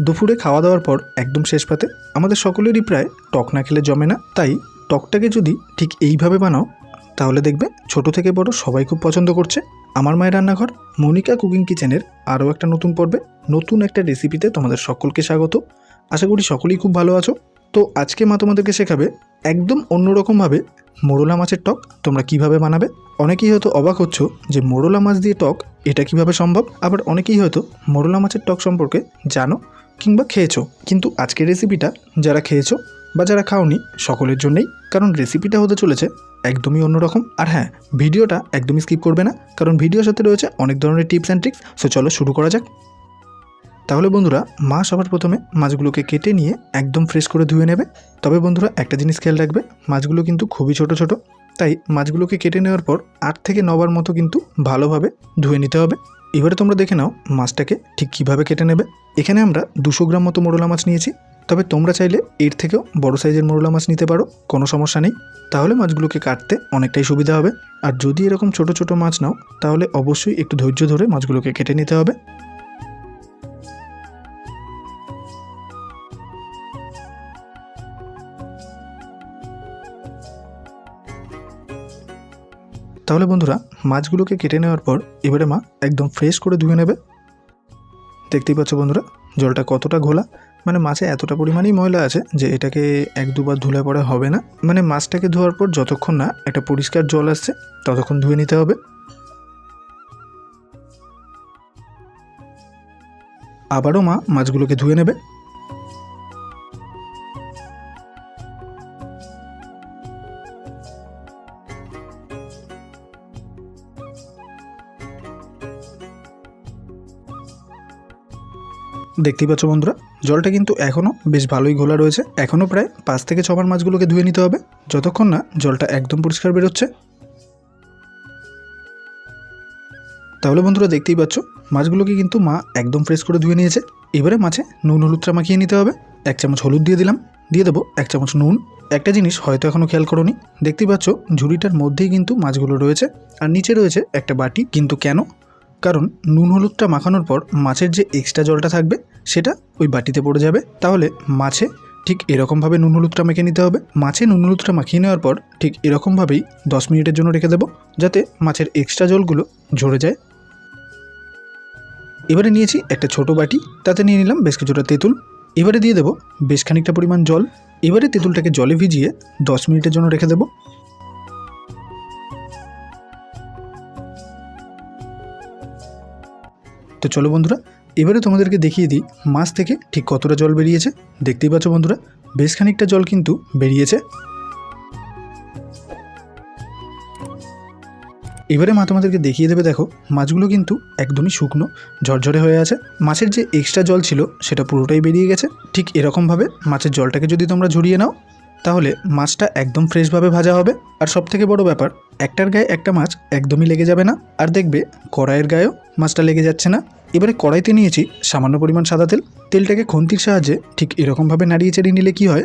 দুপুরে খাওয়া দাওয়ার পর একদম শেষ পাতে আমাদের সকলেরই প্রায় টক না খেলে জমে না। তাই টকটাকে যদি ঠিক এইভাবে বানাও, তাহলে দেখবে ছোট থেকে বড় সবাই খুব পছন্দ করছে। আমার মায়ের রান্নাঘর মনিকা কুকিং কিচেনের আরও একটা নতুন পর্বে নতুন একটা রেসিপিতে তোমাদের সকলকে স্বাগত। আশা করি সকলেই খুব ভালো আছো। তো আজকে মা তোমাদেরকে শেখাবে একদম অন্যরকমভাবে মোরলা মাছের টক তোমরা কীভাবে বানাবে। অনেকেই হয়তো অবাক হচ্ছ যে মোরলা মাছ দিয়ে টক এটা কীভাবে সম্ভব? আবার অনেকেই হয়তো মোরলা মাছের টক সম্পর্কে জানো কিংবা খেয়েছো। কিন্তু আজকের রেসিপিটা যারা খেয়েছো বা যারা খাওনি সকলের জন্যই, কারণ রেসিপিটা হতে চলেছে একদমই অন্যরকম। আর হ্যাঁ ভিডিওটা একদমই স্কিপ করবে না, কারণ ভিডিওর সাথে রয়েছে অনেক ধরনের টিপস অ্যান্ড ট্রিক্স সো চলো শুরু করা যাক। তাহলে বন্ধুরা, মা সবার প্রথমে মাছগুলোকে কেটে নিয়ে একদম ফ্রেশ করে ধুয়ে নেবে। তবে বন্ধুরা, একটা জিনিস খেয়াল রাখবে, মাছগুলো কিন্তু খুবই ছোট ছোট, তাই মাছগুলোকে কেটে নেওয়ার পর আট থেকে নবার মতো কিন্তু ভালোভাবে ধুয়ে নিতে হবে। এবারে তোমরা দেখে নাও মাছটাকে ঠিক কীভাবে কেটে নেবে। এখানে আমরা দুশো গ্রাম মতো মোরলা মাছ নিয়েছি, তবে তোমরা চাইলে এর থেকেও বড় সাইজের মোরলা মাছ নিতে পারো, কোনো সমস্যা নেই। তাহলে মাছগুলোকে কাটতে অনেকটাই সুবিধা হবে। আর যদি এরকম ছোট ছোট মাছ নাও, তাহলে অবশ্যই একটু ধৈর্য ধরে মাছগুলোকে কেটে নিতে হবে। তাহলে বন্ধুরা, মাছগুলোকে কেটে নেওয়ার পর এবারে মা একদম ফ্রেশ করে ধুয়ে নেবে। দেখতেই পাচ্ছ বন্ধুরা, জলটা কতটা ঘোলা। মানে মাছে এতটা পরিমাণেই ময়লা আছে যে এটাকে এক দুবার ধুলে পরে হবে না। মানে মাছটাকে ধোয়ার পর যতক্ষণ না একটা পরিষ্কার জল আসছে, ততক্ষণ ধুয়ে নিতে হবে। আবারও মা মাছগুলোকে ধুয়ে নেবে। দেখতেই পাচ্ছ বন্ধুরা, জলটা কিন্তু এখনও বেশ ভালোই ঘোলা রয়েছে। এখনও প্রায় পাঁচ থেকে ছবার মাছগুলোকে ধুয়ে নিতে হবে। যতক্ষণ না জলটা একদম পরিষ্কার বেরোচ্ছে। তাহলে বন্ধুরা, দেখতেই পাচ্ছ, মাছগুলোকে কিন্তু মা একদম ফ্রেশ করে ধুয়ে নিয়েছে। এবারে মাছে নুন হলুদটা মাখিয়ে নিতে হবে। এক চামচ হলুদ দিয়ে দিলাম। দিয়ে দেবো এক চামচ নুন। একটা জিনিস হয়তো এখনও খেয়াল করোনি। দেখতেই পাচ্ছ, ঝুড়িটার মধ্যেই কিন্তু মাছগুলো রয়েছে। আর নিচে রয়েছে একটা বাটি। কিন্তু কেন? কারণ নুন হলুদটা মাখানোর পর মাছের যে এক্সট্রা জলটা থাকবে, সেটা ওই বাটিতে পড়ে যাবে। তাহলে মাছে ঠিক এরকমভাবে নুন হলুদটা মেখে নিতে হবে। মাছে নুন হলুদটা মাখিয়ে নেওয়ার পর ঠিক এরকমভাবেই দশ মিনিটের জন্য রেখে দেবো, যাতে মাছের এক্সট্রা জলগুলো ঝরে যায়। এবারে নিয়েছি একটা ছোট বাটি, তাতে নিয়ে নিলাম বেশ কিছুটা তেঁতুল। এবারে দিয়ে দেবো বেশ খানিকটা পরিমাণ জল। এবারে তেঁতুলটাকে জলে ভিজিয়ে দশ মিনিটের জন্য রেখে দেবো। তো চলো বন্ধুরা, এবারে তোমাদেরকে দেখিয়ে দিই মাছ থেকে ঠিক কতটা জল বেরিয়েছে। দেখতেই পাচ্ছ বন্ধুরা, বেশ খানিকটা জল কিন্তু বেরিয়েছে। এবারে মা তোমাদেরকে দেখিয়ে দেবে, দেখো, মাছগুলো কিন্তু একদমই শুকনো, ঝরঝরে হয়ে আছে। মাছের যে এক্সট্রা জল ছিল, সেটা পুরোটাই বেরিয়ে গেছে। ঠিক এরকমভাবে মাছের জলটাকে যদি তোমরা ঝরিয়ে নাও, তাহলে মাছটা একদম ফ্রেশভাবে ভাজা হবে। আর সব থেকে বড় ব্যাপার একটার গায়ে একটা মাছ একদমই লেগে যাবে না, আর দেখবে কড়াইয়ের গায়েও মাছটা লেগে যাচ্ছে না। এবারে কড়াইতে নিয়েছি সামান্য পরিমাণ সাদা তেল। তেলটাকে খন্তির সাহায্যে ঠিক এরকমভাবে নাড়িয়ে চাড়িয়ে নিলে কী হয়?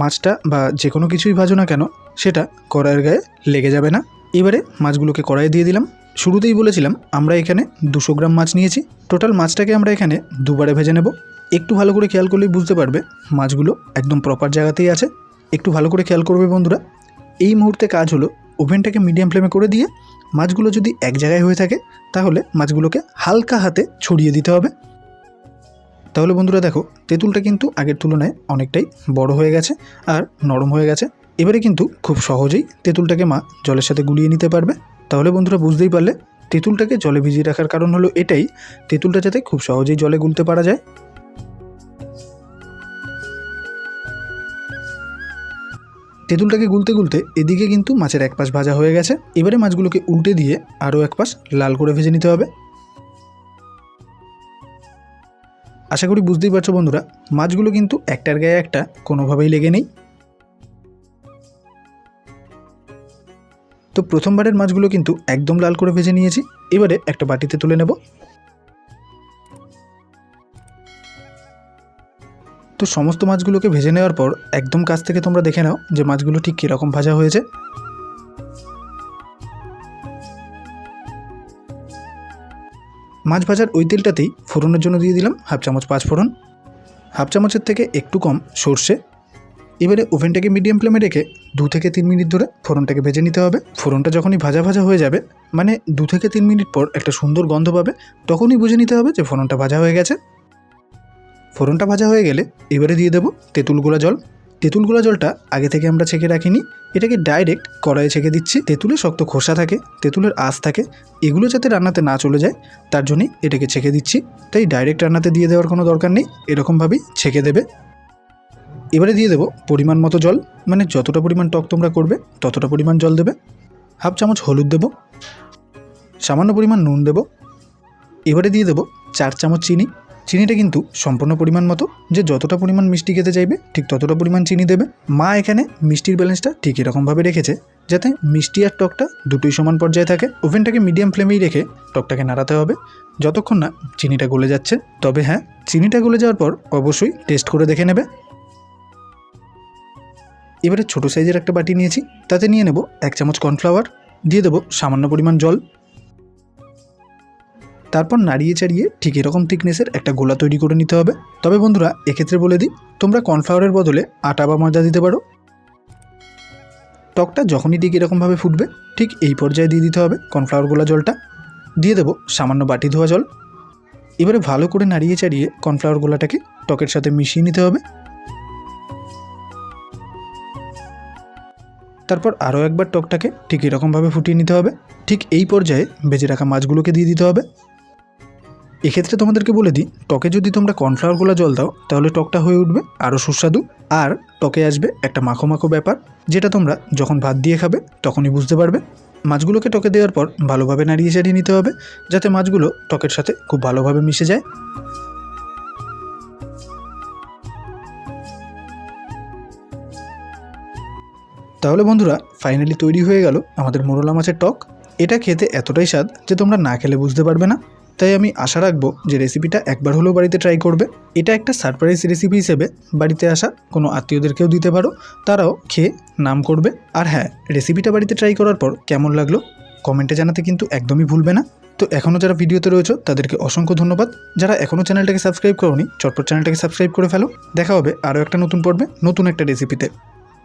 মাছটা বা যে কোনো কিছুই ভাজো না কেন, সেটা কড়াইয়ের গায়ে লেগে যাবে না। এবারে মাছগুলোকে কড়াইয়ে দিয়ে দিলাম। শুরুতেই বলেছিলাম, আমরা এখানে দুশো গ্রাম মাছ নিয়েছি। টোটাল মাছটাকে আমরা এখানে দুবারে ভেজে নেব। একটু ভালো করে খেয়াল করলেই বুঝতে পারবে, মাছগুলো একদম প্রপার জায়গাতেই আছে। একটু ভালো করে খেয়াল করবে বন্ধুরা। এই মুহূর্তে কাজ হলো ওভেনটাকে মিডিয়াম ফ্লেমে করে দিয়ে মাছগুলো যদি এক জায়গায় হয়ে থাকে, তাহলে মাছগুলোকে হালকা হাতে ছড়িয়ে দিতে হবে। তাহলে বন্ধুরা দেখো, তেঁতুলটা কিন্তু আগের তুলনায় অনেকটাই বড় হয়ে গেছে আর নরম হয়ে গেছে। এবারে কিন্তু খুব সহজেই তেঁতুলটাকে মা জলের সাথে গুলিয়ে নিতে পারবে। তাহলে বন্ধুরা বুঝতেই পারলে, তেঁতুলটাকে জলে ভিজিয়ে রাখার কারণ হলো এটাই, তেঁতুলটা যাতে খুব সহজেই জলে গুলতে পারা যায়। তেঁতুলটাকে গুলতে গুলতে এদিকে কিন্তু মাছের এক পাশ ভাজা হয়ে গেছে। এবারে মাছগুলোকে উল্টে দিয়ে আরও এক পাশ লাল করে ভেজে নিতে হবে। আশা করি বুঝতেই পারছ বন্ধুরা, মাছগুলো কিন্তু একটার গায়ে একটা, কোনোভাবেই লেগে নেই। তো প্রথমবারের মাছগুলো কিন্তু একদম লাল করে ভেজে নিয়েছি। এবারে একটা বাটিতে তুলে নেব। তো সমস্ত মাছগুলোকে ভেজে নেওয়ার পর একদম কাছ থেকে তোমরা দেখে নাও যে মাছগুলো ঠিক কীরকম ভাজা হয়েছে। মাছ ভাজার ওই তেলটাতেই ফোড়নের জন্য দিয়ে দিলাম হাফ চামচ পাঁচ ফোড়ন, হাফ চামচের থেকে একটু কম সর্ষে। এবারে ওভেনটাকে মিডিয়াম ফ্লেমে রেখে দু থেকে তিন মিনিট ধরে ফোড়নটাকে ভেজে নিতে হবে। ফোড়নটা যখনই ভাজা ভাজা হয়ে যাবে মানে দু থেকে তিন মিনিট পর একটা সুন্দর গন্ধ পাবে, তখনই বুঝে নিতে হবে যে ফোড়নটা ভাজা হয়ে গেছে। ফোড়নটা ভাজা হয়ে গেলে এবারে দিয়ে দেবো তেঁতুল গোলা জল। তেঁতুল গোলা জলটা আগে থেকে আমরা ছেঁকে রাখিনি। এটাকে ডাইরেক্ট কড়াইয়ে ছেঁকে দিচ্ছি। তেঁতুলে শক্ত খোসা থাকে, তেঁতুলের আঁশ থাকে। এগুলো যাতে রান্নাতে না চলে যায়, তার জন্যই এটাকে ছেঁকে দিচ্ছি। তাই ডাইরেক্ট রান্নাতে দিয়ে দেওয়ার কোনো দরকার নেই, এরকমভাবেই ছেঁকে দেবে। এবারে দিয়ে দেবো পরিমাণ মতো জল। মানে যতটা পরিমাণ টক তোমরা করবে, ততটা পরিমাণ জল দেবে। হাফ চামচ হলুদ দেবো। সামান্য পরিমাণ নুন দেবো। এবারে দিয়ে দেবো চার চামচ চিনি। চিনিটা কিন্তু সম্পূর্ণ পরিমাণ মতো, যে যতটা পরিমাণ মিষ্টি খেতে চাইবে, ঠিক ততটা পরিমাণ চিনি দেবে। মা এখানে মিষ্টির ব্যালেন্সটা ঠিক এরকমভাবে রেখেছে, যাতে মিষ্টি আর টকটা দুটোই সমান পর্যায়ে থাকে। ওভেনটাকে মিডিয়াম ফ্লেমেই রেখে টকটাকে নাড়াতে হবে, যতক্ষণ না চিনিটা গলে যাচ্ছে। তবে হ্যাঁ চিনিটা গলে যাওয়ার পর অবশ্যই টেস্ট করে দেখে নেবে। এবারে ছোটো সাইজের একটা বাটি নিয়েছি, তাতে নিয়ে নেব এক চামচ কর্নফ্লাওয়ার, দিয়ে দেবো সামান্য পরিমাণ জল তারপর নাড়িয়ে চাড়িয়ে ঠিক এরকম থিকনেসের একটা গোলা তৈরি করে নিতে হবে। তবে বন্ধুরা, এক্ষেত্রে বলে দিই, তোমরা কর্নফ্লাওয়ারের বদলে আটা বা ময়দা দিতে পারো। টকটা যখনই ঠিক এরকমভাবে ফুটবে, ঠিক এই পর্যায়ে দিয়ে দিতে হবে কর্নফ্লাওয়ার গোলা জলটা। দিয়ে দেবো সামান্য বাটি ধোয়া জল। এবারে ভালো করে নাড়িয়ে চাড়িয়ে কর্নফ্লাওয়ার গোলাটাকে টকের সাথে মিশিয়ে নিতে হবে। তারপর আরও একবার টকটাকে ঠিক এরকমভাবে ফুটিয়ে নিতে হবে। ঠিক এই পর্যায়ে বেজে রাখা মাছগুলোকে দিয়ে দিতে হবে। এক্ষেত্রে তোমাদেরকে বলে দিই টকে যদি তোমরা কর্নফ্লাওয়ারগুলো জল দাও, তাহলে টকটা হয়ে উঠবে আরও সুস্বাদু। আর টকে আসবে একটা মাখো মাখো ব্যাপার, যেটা তোমরা যখন ভাত দিয়ে খাবে, তখনই বুঝতে পারবে। মাছগুলোকে টকে দেওয়ার পর ভালোভাবে নাড়িয়ে চাড়িয়ে নিতে হবে, যাতে মাছগুলো টকের সাথে খুব ভালোভাবে মিশে যায়। তাহলে বন্ধুরা ফাইনালি তৈরি হয়ে গেল আমাদের মোরলা মাছের টক এটা খেতে এতটাই স্বাদ যে তোমরা না খেলে বুঝতে পারবে না। তাই আমি আশা রাখব যে রেসিপিটা একবার হলেও বাড়িতে ট্রাই করবে। এটা একটা সারপ্রাইজ রেসিপি হিসেবে বাড়িতে আসা কোনো আত্মীয়দেরকেও দিতে পারো, তারাও খেয়ে নাম করবে। আর হ্যাঁ রেসিপিটা বাড়িতে ট্রাই করার পর কেমন লাগল কমেন্টে জানাতে কিন্তু একদমই ভুলবে না। তো এখনও যারা ভিডিওতে রয়েছে, তাদেরকে অসংখ্য ধন্যবাদ। যারা এখনও চ্যানেলটাকে সাবস্ক্রাইব করোনি, চটপট চ্যানেলটাকে সাবস্ক্রাইব করে ফেলো। দেখা হবে আরও একটা নতুন পর্বে নতুন একটা রেসিপিতে